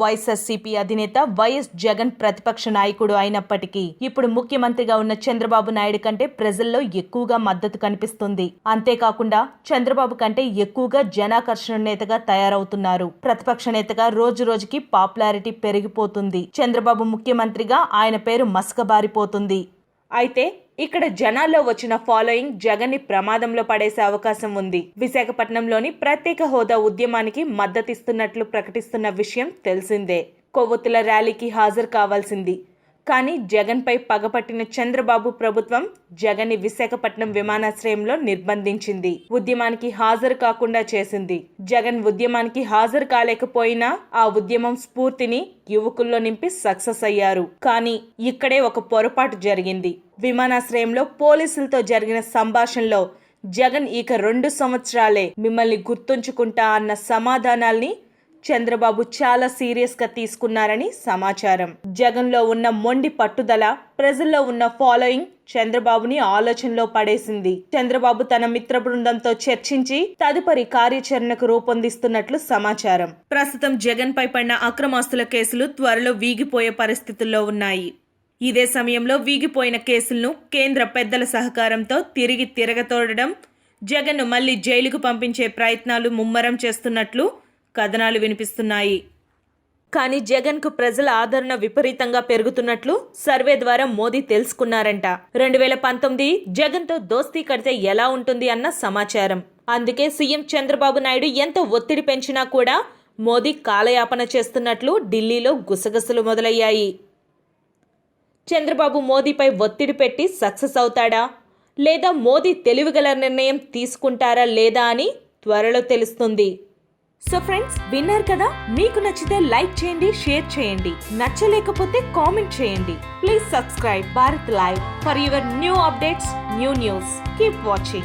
వైఎస్ఆర్సీపీ అధినేత వైఎస్ జగన్ ప్రతిపక్ష నాయకుడు అయినప్పటికీ ఇప్పుడు ముఖ్యమంత్రిగా ఉన్న చంద్రబాబు నాయుడు కంటే ప్రజల్లో ఎక్కువగా మద్దతు కనిపిస్తుంది. అంతేకాకుండా చంద్రబాబు కంటే ఎక్కువగా జనాకర్షణ నేతగా తయారవుతున్నారు. ప్రతిపక్ష నేతగా రోజు రోజుకి పాపులారిటీ పెరిగిపోతుంది. చంద్రబాబు ముఖ్యమంత్రిగా ఆయన పేరు మసకబారిపోతుంది. అయితే ఇక్కడ జనాల్లో వచ్చిన ఫాలోయింగ్ జగన్ని ప్రమాదంలో పడేసే అవకాశం ఉంది. విశాఖపట్నంలోని ప్రత్యేక హోదా ఉద్యమానికి మద్దతిస్తున్నట్లు ప్రకటిస్తున్న విషయం తెలిసిందే. కొవ్వొత్తుల ర్యాలీకి హాజరు కావాల్సింది. కానీ జగన్పై పగపట్టిన చంద్రబాబు ప్రభుత్వం జగన్ని విశాఖపట్నం విమానాశ్రయంలో నిర్బంధించింది. ఉద్యమానికి హాజరు కాకుండా చేసింది. జగన్ ఉద్యమానికి హాజరు కాలేకపోయినా ఆ ఉద్యమం స్ఫూర్తిని యువకుల్లో నింపి సక్సెస్ అయ్యారు. కానీ ఇక్కడే ఒక పొరపాటు జరిగింది. విమానాశ్రయంలో పోలీసులతో జరిగిన సంభాషణలో జగన్ ఇక రెండు సంవత్సరాలే మిమ్మల్ని గుర్తుంచుకుంటా అన్న సమాధానాల్ని చంద్రబాబు చాలా సీరియస్గా తీసుకున్నారని సమాచారం. జగన్లో ఉన్న మొండి పట్టుదల ప్రజల్లో ఉన్న ఫాలోయింగ్ చంద్రబాబుని ఆలోచనలో పడేసింది. చంద్రబాబు తన మిత్ర బృందంతో చర్చించి తదుపరి కార్యాచరణకు రూపొందిస్తున్నట్లు సమాచారం. ప్రస్తుతం జగన్ పై పడిన అక్రమాస్తుల కేసులు త్వరలో వీగిపోయే పరిస్థితుల్లో ఉన్నాయి. ఇదే సమయంలో వీగిపోయిన కేసులను కేంద్ర పెద్దల సహకారంతో తిరిగి తిరగతోడడం జగన్ను మళ్ళీ జైలుకు పంపించే ప్రయత్నాలు ముమ్మరం చేస్తున్నట్లు కథనాలు వినిపిస్తున్నాయి. కానీ జగన్కు ప్రజల ఆదరణ విపరీతంగా పెరుగుతున్నట్లు సర్వే ద్వారా మోదీ తెలుసుకున్నారంట. రెండు వేల పంతొమ్మిది జగన్తో దోస్తీ కడితే ఎలా ఉంటుంది అన్న సమాచారం. అందుకే సీఎం చంద్రబాబు నాయుడు ఎంత ఒత్తిడి పెంచినా కూడా మోదీ కాలయాపన చేస్తున్నట్లు ఢిల్లీలో గుసగుసలు మొదలయ్యాయి. చంద్రబాబు మోదీపై ఒత్తిడి పెట్టి సక్సెస్ అవుతాడా? లేదా మోదీ తెలివిగల నిర్ణయం తీసుకుంటారా లేదా అని త్వరలో తెలుస్తుంది. సో ఫ్రెండ్స్ విన్నారు కదా మీకు నచ్చితే లైక్ చేయండి షేర్ చేయండి. నచ్చలేకపోతే కామెంట్ చేయండి. Please subscribe Bharat live for your new updates new news keep watching